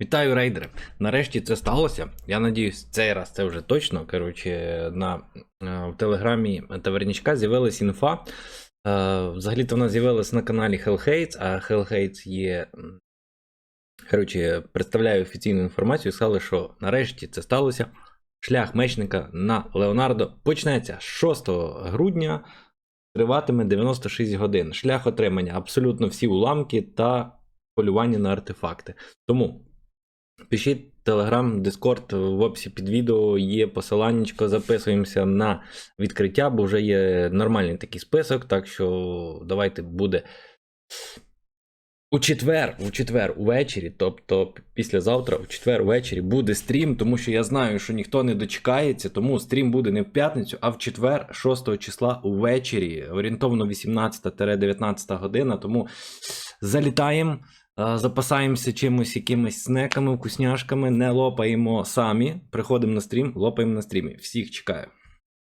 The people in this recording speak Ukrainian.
Вітаю, рейдери! Нарешті це сталося. Я надіюсь, цей раз це вже точно. Коротше, на е, в телеграмі Тавернічка з'явилась інфа. Е, Взагалі-то вона з'явилась на каналі Hellhates, а Hellhates є. Коротше, представляє офіційну інформацію. Сказали, що нарешті це сталося. Шлях мечника на Леонардо почнеться 6 грудня. Триватиме 96 годин. Шлях отримання абсолютно всі уламки та полювання на артефакти. Тому пишіть Телеграм, Дискорд в описі під відео є посиланнячко, записуємося на відкриття, бо вже є нормальний такий список. Так що давайте буде у четвер, у четвер увечері, тобто післязавтра, у четвер увечері буде стрім, тому що я знаю, що ніхто не дочекається, тому стрім буде не в п'ятницю, а в четвер, 6 числа увечері, орієнтовно 18-19 година. Тому залітаємо. А, Запасаємося чимось, якимись снеками, вкусняшками, не лопаємо самі. Приходимо на стрім, лопаємо на стрімі. Всіх чекаю.